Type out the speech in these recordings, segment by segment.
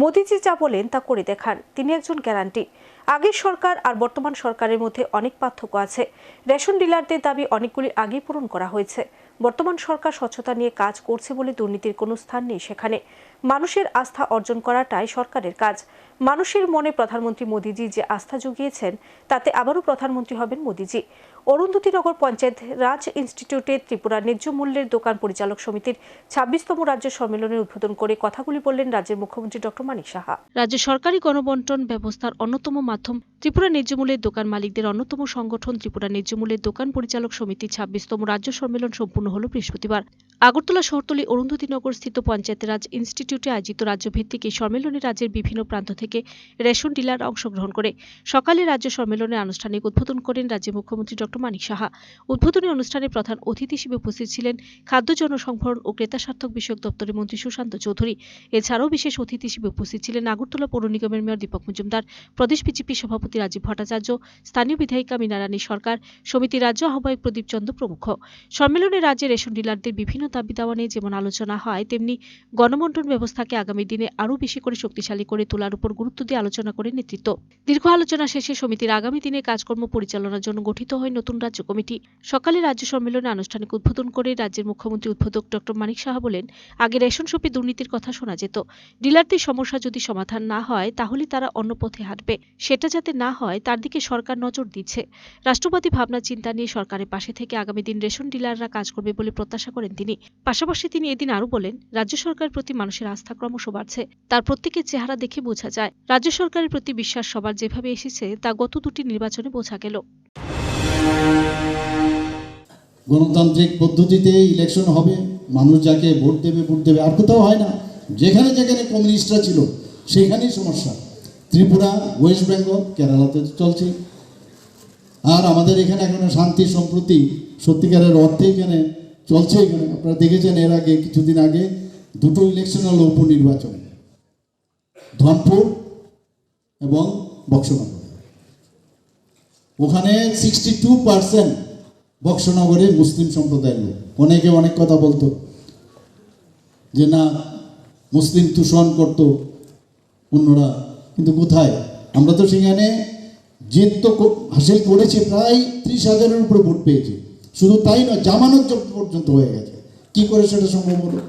মোদিজি যা বলেন তা করে দেখান। তিনি একজন গ্যারান্টি। আগের সরকার আর বর্তমান সরকারের মধ্যে অনেক পার্থক্য আছে। রেশন ডিলারদের দাবি অনেকগুলি আগেই পূরণ করা হয়েছে। বর্তমান সরকার স্বচ্ছতা নিয়ে কাজ করছে বলে দুর্নীতির কোনো স্থান নেই সেখানে। মানুষের আস্থা অর্জন করাটাই সরকারের কাজ। মানুষের মনে প্রধানমন্ত্রী মোদিজি যে আস্থা জুগিয়েছেন, তাতে আবারও প্রধানমন্ত্রী হবেন মোদিজি। অরুন্ধতীনগর পঞ্চায়েত রাজ ইনস্টিটিউটে ত্রিপুরা ন্যায্য মূল্যের দোকান পরিচালক সমিতির ছাব্বিশতম রাজ্য সম্মেলনের উদ্বোধন করে কথাগুলি বললেন রাজ্যের মুখ্যমন্ত্রী ডক্টর মানিক সাহা। রাজ্য সরকারি গণবন্টন ব্যবস্থার অন্যতম মাধ্যম ত্রিপুরা ন্যায্য মূল্যের দোকান মালিকদের অন্যতম সংগঠন ত্রিপুরা ন্যায্য মূল্যের দোকান পরিচালক সমিতির ছাব্বিশতম রাজ্য সম্মেলন সম্পূর্ণ হল বৃহস্পতিবার। আগরতলা শহরতলি অরুন্ধতিনগর স্থিত পঞ্চায়েত রাজ ইনস্টিটিউটে আয়োজিত রাজ্যভিত্তিক এই সম্মেলনে রাজ্যের বিভিন্ন প্রান্ত থেকে রেশন ডিলার অংশগ্রহণ করে সকালে রাজ্য সম্মেলনে আনুষ্ঠানিক উদ্বোধন করেন রাজ্যের মুখ্যমন্ত্রী ডক্টর মানিক সাহা। উদ্বোধনী অনুষ্ঠানে প্রধান অতিথি হিসেবে উপস্থিত ছিলেন খাদ্য জনসংভরণ ও ক্রেতা স্বার্থক বিষয়ক দপ্তরের মন্ত্রী সুশান্ত চৌধুরী। এছাড়াও বিশেষ অতিথি হিসেবে উপস্থিত ছিলেন আগরতলা পৌর নিগমের মেয়র দীপক মজুমদার, প্রদেশ বিজেপি সভাপতি রাজীব ভট্টাচার্য, স্থানীয় বিধায়িকা মীনারানী সরকার, সমিতি রাজ্য আহ্বায়ক প্রদীপ চন্দ্র প্রমুখ। সম্মেলনে রাজ্যের রেশন ডিলারদের বিভিন্ন দাবি দাওয়া নিয়ে যেমন আলোচনা হয়, তেমনি গণবন্টন ব্যবস্থাকে আগামী দিনে আরও বেশি করে শক্তিশালী করে তোলার উপর গুরুত্ব দিয়ে আলোচনা করে নেতৃত্ব। দীর্ঘ আলোচনা শেষে সমিতির আগামী দিনে কাজকর্ম পরিচালনার জন্য গঠিত হয় নতুন রাজ্য কমিটি। সকালে রাজ্য সম্মেলনে আনুষ্ঠানিক উদ্বোধন করে রাজ্যের মুখ্যমন্ত্রী উদ্বোধক ডক্টর মানিক সাহা বলেন, আগে রেশন শপে দুর্নীতির কথা শোনা যেত। ডিলারদের সমস্যা যদি সমাধান না হয়, তাহলে তারা অন্য পথে হাঁটবে। সেটা যাতে না হয়, তার দিকে সরকার নজর দিচ্ছে। রাষ্ট্রবাদী ভাবনা চিন্তা নিয়ে সরকারের পাশে থেকে আগামী দিন রেশন ডিলাররা কাজ করবে বলে প্রত্যাশা করেন তিনি। পাশাপাশি তিনি এদিন আরও বলেন, রাজ্য সরকারের প্রতি মানুষের আস্থা ক্রমশ বাড়ছে। তার প্রত্যেকের চেহারা দেখে বোঝা যায়, রাজ্য সরকারের প্রতি বিশ্বাস সবার যেভাবে এসেছে, তা গত দুটি নির্বাচনে বোঝা গেল। গণতান্ত্রিক পদ্ধতিতে ইলেকশন হবে, মানুষ যাকে ভোট দেবে ভোট দেবে, আর কোথাও হয় না। যেখানে যেখানে কমিউনিস্টরা ছিল, সেখানেই সমস্যা। ত্রিপুরা ওয়েস্ট বেঙ্গল কেরালাতে চলছে। আর আমাদের এখানে এখনও শান্তি সম্প্রতি সত্যিকারের অর্থে এখানে চলছে এখানে। আপনারা দেখেছেন এর আগে, কিছুদিন আগে, দুটো ইলেকশন হলো উপনির্বাচন। ধনপুর এবং বক্সনগর। ওখানে সিক্সটি টু পার্সেন্ট বক্সনগরে মুসলিম সম্প্রদায়ের লোক। অনেকে অনেক কথা বলতো যে, না, মুসলিম তুষণ করতো অন্যরা, কিন্তু কোথায়? আমরা তো সেখানে জিত তো হাসিল করেছি, প্রায় ত্রিশ হাজারের উপরে ভোট পেয়েছি। শুধু তাই নয়, জামানত পর্যন্ত হয়ে গেছে। কি করে সেটা সম্ভব হলো?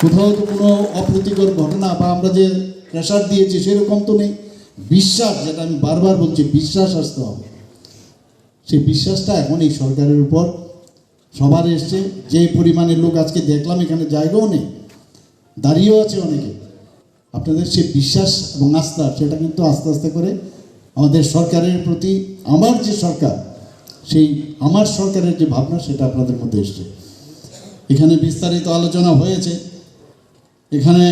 কোথাও তো কোনো অপ্রীতিকর ঘটনা বা আমরা যে প্রেশার দিয়েছি সেরকম তো নেই। বিশ্বাস, যেটা আমি বারবার বলছি, বিশ্বাস আসতে হবে। সেই বিশ্বাসটা এখন এই সরকারের উপর সবার এসছে। যে পরিমাণের লোক আজকে দেখলাম, এখানে জায়গাও নেই, দাঁড়িয়েও আছে অনেকে। আপনাদের সে বিশ্বাস এবং আস্থা, সেটা কিন্তু আস্তে আস্তে করে আমাদের সরকারের প্রতি, আমার যে সরকার সেই আমার সরকারের যে ভাবনা, সেটা আপনাদের মধ্যে এসছে। এখানে বিস্তারিত আলোচনা হয়েছে। এখানে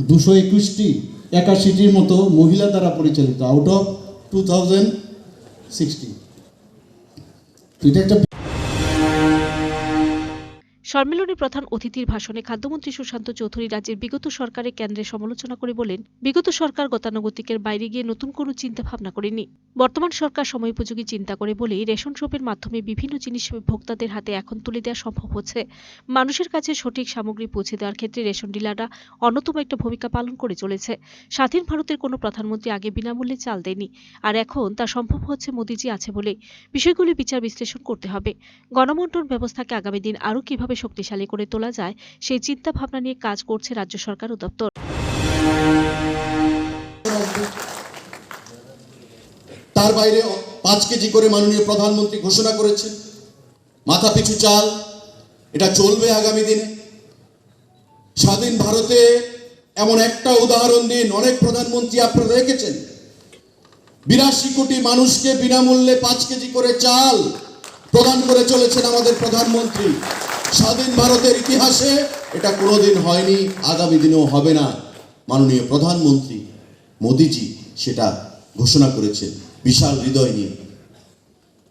দুশো একুশটি একাশিটির মতো মহিলা দ্বারা পরিচালিত out of two thousand sixty এটা একটা সম্মেলনে প্রধান অতিথির ভাষণে খাদ্যমন্ত্রী সুশান্ত চৌধুরী রাজ্যের বিগত সরকারের কেন্দ্রের সমালোচনা করে বলেন, বিগত সরকার গতানুগতিকের বাইরে গিয়ে নতুন কোনো চিন্তা ভাবনা করেনি। বর্তমান সরকার সময়োপযোগী চিন্তা করে বলেই রেশন শপের মাধ্যমে বিভিন্ন জিনিস ভোক্তাদের হাতে এখন তুলে দেওয়া সম্ভব হচ্ছে। মানুষের কাছে সঠিক সামগ্রী পৌঁছে দেওয়ার ক্ষেত্রে রেশন ডিলাররা অন্যতম একটা ভূমিকা পালন করে চলেছে। স্বাধীন ভারতের কোনো প্রধানমন্ত্রী আগে বিনামূল্যে চাল দেয়নি, আর এখন তা সম্ভব হচ্ছে মোদিজি আছে বলে বিষয়গুলি বিচার বিশ্লেষণ করতে হবে। গণবন্টন ব্যবস্থাকে আগামী দিন আরও কীভাবে শক্তিশালী করে তোলা যায়, সেই চিন্তা ভাবনা নিয়ে কাজ করছে রাজ্য সরকার ও দপ্তর। তার বাইরে পাঁচ কেজি করে মাননীয় প্রধানমন্ত্রী ঘোষণা করেছেন, মাথা পিছু চাল, এটা চলবে আগামী দিনে। স্বাধীন ভারতে এমন একটা উদাহরণ দিন অনেক প্রধানমন্ত্রী আপনারা রেখেছেন বিরাশি কোটি মানুষকে বিনামূল্যে পাঁচ কেজি করে চাল প্রদান করে চলেছেন আমাদের প্রধানমন্ত্রী। স্বাধীন ভারতের ইতিহাসে এটা কোনোদিন হয়নি, আগামী দিনেও হবে না। মাননীয় প্রধানমন্ত্রী মোদিজি সেটা ঘোষণা করেছেন, বিশাল হৃদয় নিয়ে।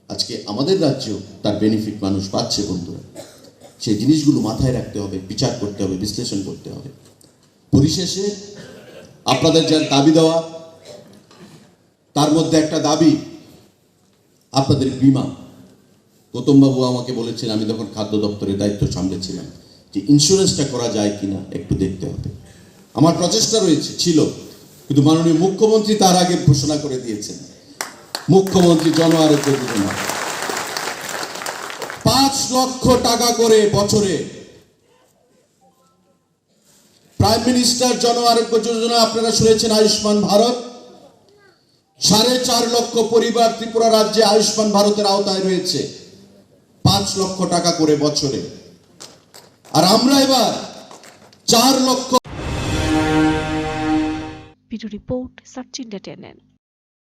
আজকে আমাদের রাজ্যেও তার বেনিফিট মানুষ পাচ্ছে বন্ধুরা। সেই জিনিসগুলো মাথায় রাখতে হবে, বিচার করতে হবে, বিশ্লেষণ করতে হবে। পরিশেষে আপনাদের যার দাবি দেওয়া, তার মধ্যে একটা দাবি, আপনাদের বিমা। গৌতমবাবু আমাকে বলেছেন, আমি তখন খাদ্য দপ্তরের দায়িত্ব সামলেছিলাম যে ইন্স্যুরেন্সটা করা যায় কিনা একটু দেখতে হবে। আমার প্রচেষ্টা রয়েছে, ছিল। কিন্তু মাননীয় মুখ্যমন্ত্রী তার আগে ঘোষণা করে দিয়েছেন। মুখ্যমন্ত্রী জন আরোগ্য যোজনা। পাঁচ লক্ষ টাকা করে বছরে প্রাইম মিনিস্টার জন আরোগ্য যোজনা, আপনারা শুনেছেন আয়ুষ্মান ভারত? সাড়ে চার লক্ষ পরিবার ত্রিপুরা রাজ্যে আয়ুষ্মান ভারতের আওতায় রয়েছে। পাঁচ লক্ষ টাকা করে বছরে। আর আমরা এবার চার লক্ষ রিপোর্ট সার্চ ইন্ডিয়া টেনেন